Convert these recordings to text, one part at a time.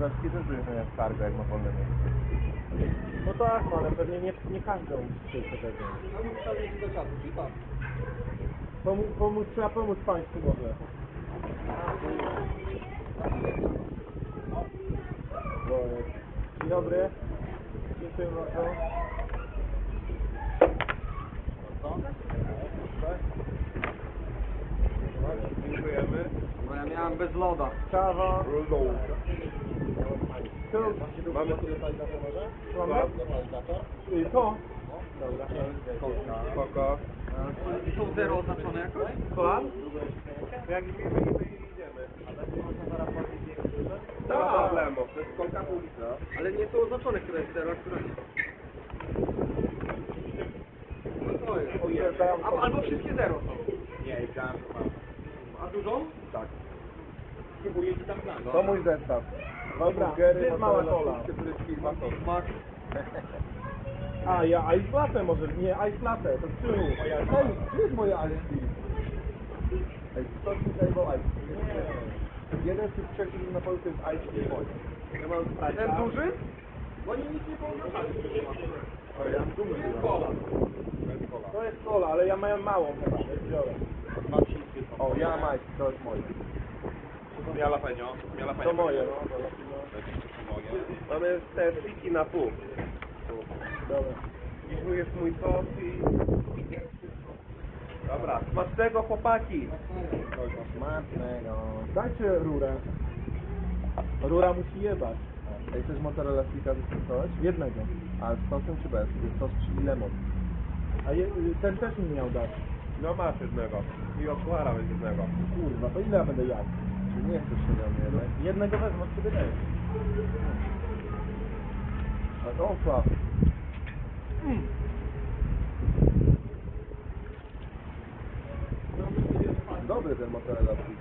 Zaczki też będzie w cargo, jak ma wolne miejsce. No tak, no, ale pewnie nie, nie każdą chce tego. No i wstawić do czatu, czy tak? Pomóc, pomóc, trzeba pomóc państwu może. Worek. Dzień dobry. Dziękuję bardzo. Dziękujemy. Bo ja miałem bez loda. Kawa. Tu. Mamy tu Mamy? Y, To. Dobra. spoko. Są zero oznaczone jakoś? Kolan? Jak idziemy, to idziemy. Nie ma problemu, to jest kolka ulica. Ale nie są oznaczone, które jest zero, a które nie. No to jest. Al- Albo wszystkie zero są. Nie, to mam. A dużą? Tak. Spróbuję ci tam znam. To mój zestaw. Dobra, gdzie jest mała kola? A, ja ice latte może, nie, ice latte, to z tyłu. Ej, gdzie jest moja ice tea? Ktoś mi zajmował ice tea. Jeden z tych trzech, którzy na Polsce jest ice tea. Ten duży? Bo oni nic nie pooznaczali. O, ja duży. Kola. To jest cola. To jest kola, ale ja miałem małą chyba, więc biorę. O, ja mam to jest moje. Jalapeno. To moje, no. Mamy te fliki na pół. Dobra. I tu jest mój sos i... Dobra, smacznego chłopaki. Smacznego. Dajcie rurę. Rura musi jebać. Ej, chcesz mozzarella sticka wystosować? Jednego. A z sosem czy bez? Jest sos chili lemon. A je, ten też mi miał dać. No masz jednego. I okulara będzie jednego. Kurwa, to ile ja będę jadł? Nie chcesz się na mnie jednak? Jednego wezmę od ciebie też. A to osłab. Dobry ten mozzarella stick.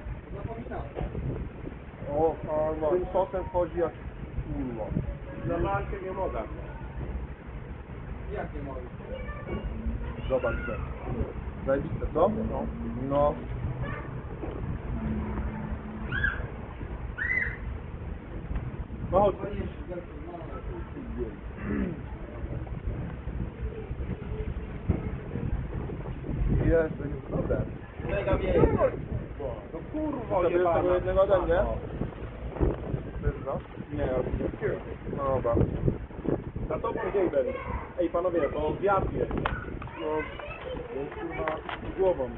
O, kurwa. Tym sosem wchodzi jak kurwa. Na walkę nie mogę. Jak nie mogę? Zobacz to. Zajebiste, co? No. No. Chodź. Jest, to jest. Mega wieje. No kurwa, To bierzesz jebana. tego jednego ode mnie? Co? Nie, ja No dobra. Na to gdzie będę. Ej panowie, bo wiatr jest. No, Więc kurwa głową.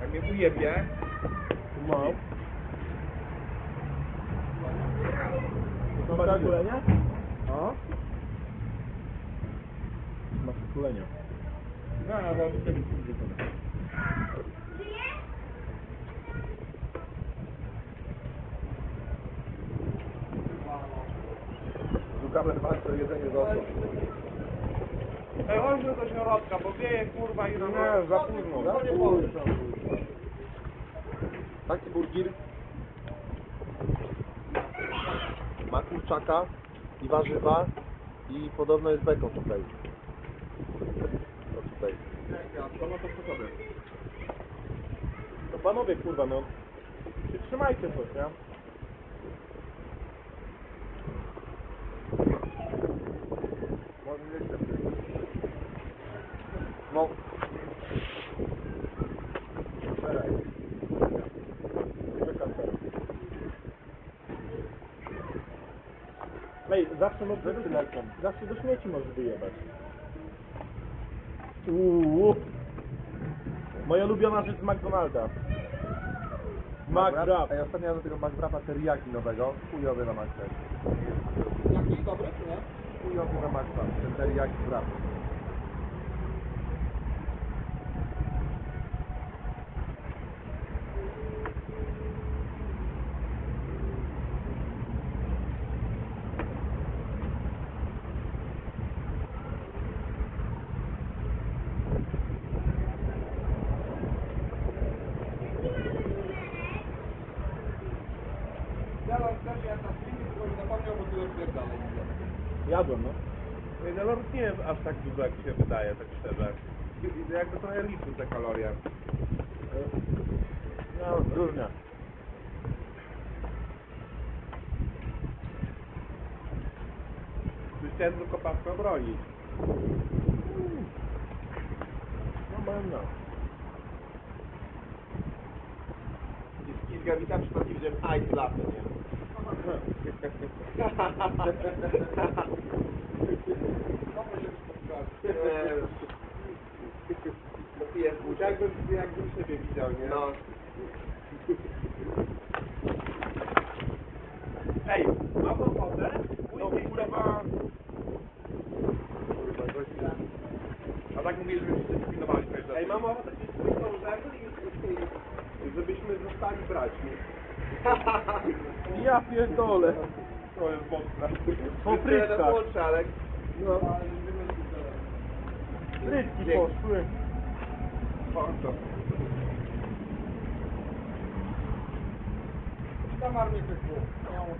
jak mnie ujebie, No. Masz przytulenia? a? Masz przytulenia. No, no, no, Szukamy dwa, to jedzenie zostało. Ej, chodźmy do środka, bo wieje kurwa i Nie, za. Za Za późno. Taki burgir. Ma kurczaka i warzywa i podobno jest bekon tutaj. To tutaj. To panowie kurwa no. Przytrzymajcie coś, nie? Może nie. No. Możesz do, zawsze do śmieci możesz wyjebać. Uuu. Moja ulubiona rzecz z McDonalda. McWrap. Ej, ostatnio do tego McWrapa teriyaki nowego. Chujowy na McWrap. Jaki dobry, czy nie? Chujowy na McWrap. Ten teriyaki wrap. Jadłem, no. No nawet nie aż tak dużo jak się wydaje, tak szczerze. Jakby trochę liczył te kalorie. No, różnie. Chciałem tylko paskę obronić. No będą. Jest kilka witam, przypadkiem widziałem ice latte, nie? Jakbym, jakbym siebie widział, nie? No. Ej, mam ochotę? No Pójdzie kurwa. Kurwa, gościu. A tak mówili, żebyśmy się dyscyplinowali. to jest Ej, mam ochotę ci zwykłą rzekę i, i żebyśmy zostali braćmi. Ja pierdolę. To jest mocne. Po Alek. No. Frytki poszły. Bardzo.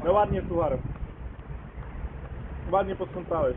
No ładnie, sucharem. Ładnie posprzątałeś.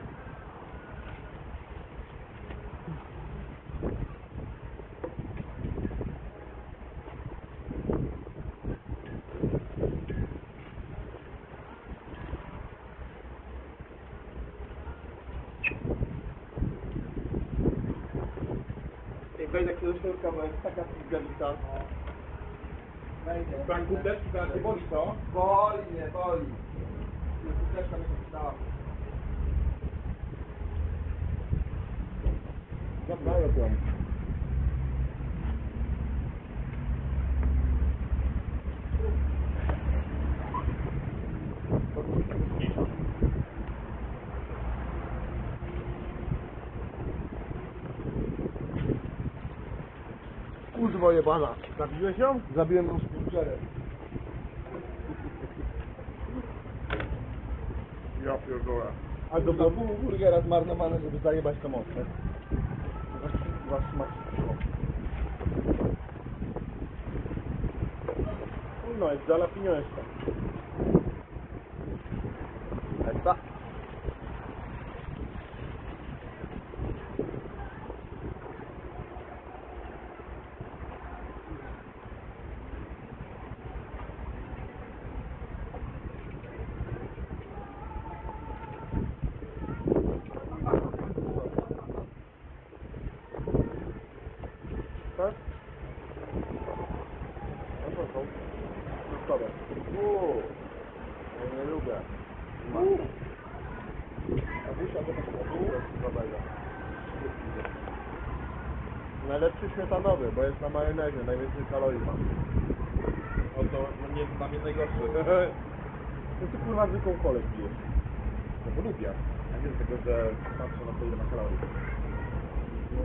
wejdę do środka, bo jest taka pizgalita. Wejdę. Frank Gudecki teraz nie boli to? Boli mnie, boli. Też tam się przydała. Zabraję to. Kurwa jebana. Zabiłeś ją? Zabiłem ją z. Ja pierdolę. A było pół burgera zmarnowane, żeby zajebać to mocno. Wasz smak No, jest jalapeno jeszcze. Esta. No to są. Gotowe. Uuu. Ja nie lubię. Uuu. A busia to tak dobrego. Najlepszy śmietanowy, bo jest na majonezie, najwięcej kalorii ma. O to no nie dla mnie najgorszy. No ty kurwa zwykłą kolę pijesz. No bo lubię. A nie dlatego, że patrzę na to ile ma kalorii.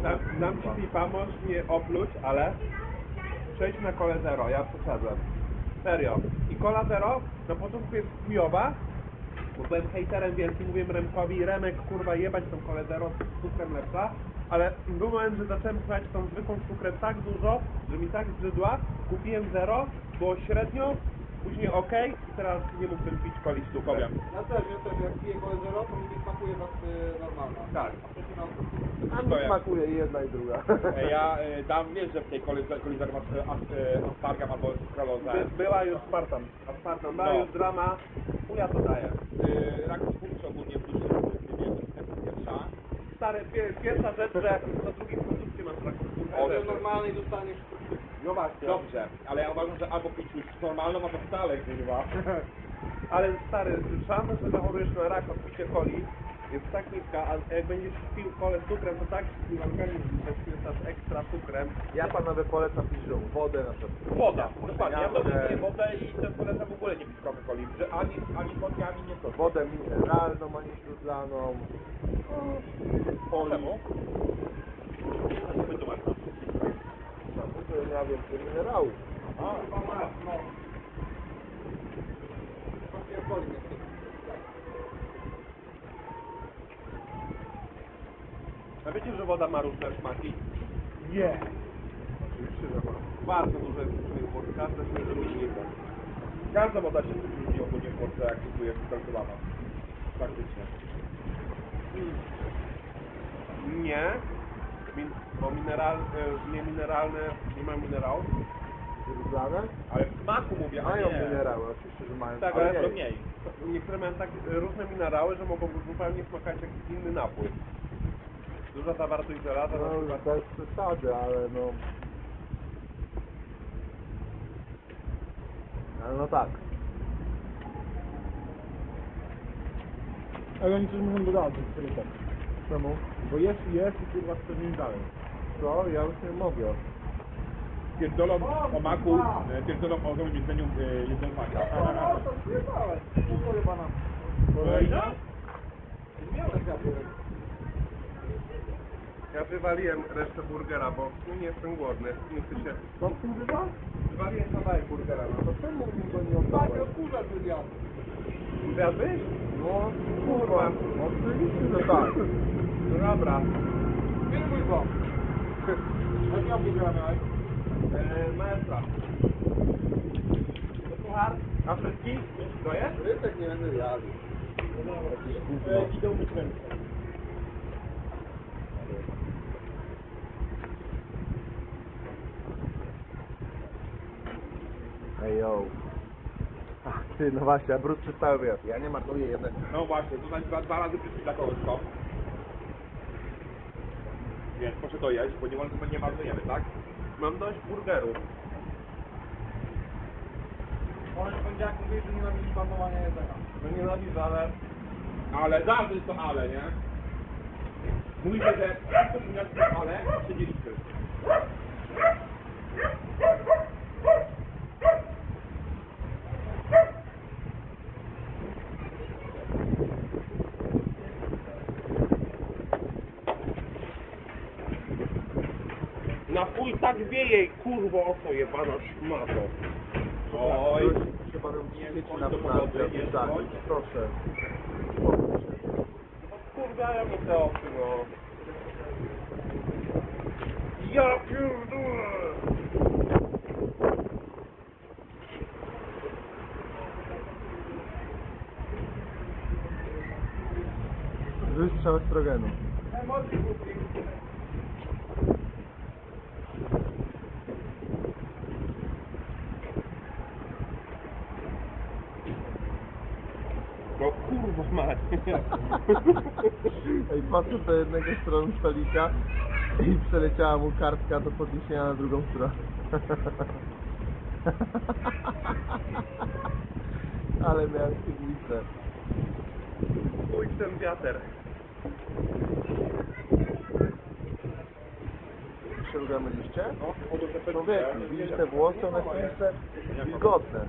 Dam, dam ci tipa, możesz mnie opluć, ale przejdź na kole zero, ja przeszedłem. Serio. I kola zero na początku jest chujowa, bo byłem hejterem wielkim, mówiłem Remkowi, Remek kurwa jebać tą kolę zero z cukrem lepsza, ale był moment, że zacząłem brać tą zwykłą cukrem tak dużo, że mi tak zbrzydła, kupiłem zero, było średnio, później ok i teraz nie mógłbym pić coli z cukrem. Ja też, ja też jak piję kole zero, to mi nie smakuje was y, normalna. Tak. A wcześniej A mi Stoję. smakuje i jedna i druga. Ja y, dam, wiesz, że w tej coli, coli zero masz y, aspargam albo. By, była już Spartan. Aspartam, była No. już drama, chuja to daje. y, rak twórczy ogólnie w duszy, nie wiem, to jest pierwsza. Stary, pie, pierwsza rzecz, że do drugiej produkcji masz taką O, że normalnej dostaniesz No właśnie. Dobrze, ale ja uważam, że albo pić już normalną, albo wcale, kurwa. Ale stary, szansa, że zachorujesz na raka w picie coli jest tak niska, a jak będziesz pił kolę z cukrem, to tak twój organizm zaśmiecasz ekstra cukrem. Ja panowie polecam pić żół. Wodę na przykład. Woda, dokładnie. Ja to Wodę. piję wodę i ten polecam w ogóle nie pić Coca-Coli, że ani, ani wodki, ani nie to. Wodę mineralną, a nie śródlaną. Czemu? A co tu? No, to ja więcej minerałów. A, no. alkoholik jest. A wiecie, że woda ma różne smaki? Nie. Oczywiście, że ma. Bardzo dużo jest różnych wód, każda się różni. Każda woda się różni ogólnie w Polsce, jak kupuje kalkulowana. Faktycznie. Nie, min, bo mineral, e, nie mineralne, nie ma minerałów. Ale w smaku mówię, a Mają nie. minerał, oczywiście, że mają. Tak, ale ale To nie. mniej. Niektóre mają tak e, różne minerały, że mogą zupełnie smakać jak inny napój. Duża zawartość żelaza na No, przykład. bez przesady, ale no... Ale no tak. Ale oni coś muszą dodać, który tak. Czemu? Bo jest i jest i kurwa chce nim dalej. Co? Ja już nie mogę. Pierdolą o maku, e, pierdolą o ogromnym jedzeniu e, jedzą maka. Kolejna? Ja wywaliłem resztę burgera, bo no nie jestem głodny. Nie chcę się... Co kurwa? Wywaliłem kawałek burgera, no To czemu mi go nie oddałeś? kurza wywiadu. Zjadłeś? No kurwa. Oczywiście, że tak. No dobra. Filmuj go. Jak ja wygrałem? E, maestra. To puchar? A wszystkich? To jest? Rysek nie będę jadł. Jakieś gówno. E, idą myć ręce. Ej yo. Ty, no właśnie, a brud przez cały wyjazd. Ja nie marnuję jednego. No właśnie, to znaczy dwa, dwa razy przyszli dla kogoś to. Więc proszę to jeść, bo nie, wolno- nie marnujemy, tak? Mam dość burgerów. Może poniedziałek mówili, że nienawidzi marnowania jedzenia. No nienawidzę, ale... Ale zawsze jest to ale, nie? Mówicie, że to jest to ale, siedzieliśmy. Na chuj tak wieje, kurwo, oso jebana szmato. Oj, Trzeba robić Nie, dzieci bądź na opisać. bądź. Proszę. Kurwa, mi te oczy, no. Ja pierdolę! Wystrzał estrogenu kurwa mać. Ej, patrzę do jednego strony stolika i przeleciała mu kartka do podniesienia na drugą stronę. Ale miałem piwnicę. Chuj ten wiater. Ugamiliście? no, o Człowieku, widzisz te włosy, one są jeszcze wilgotne.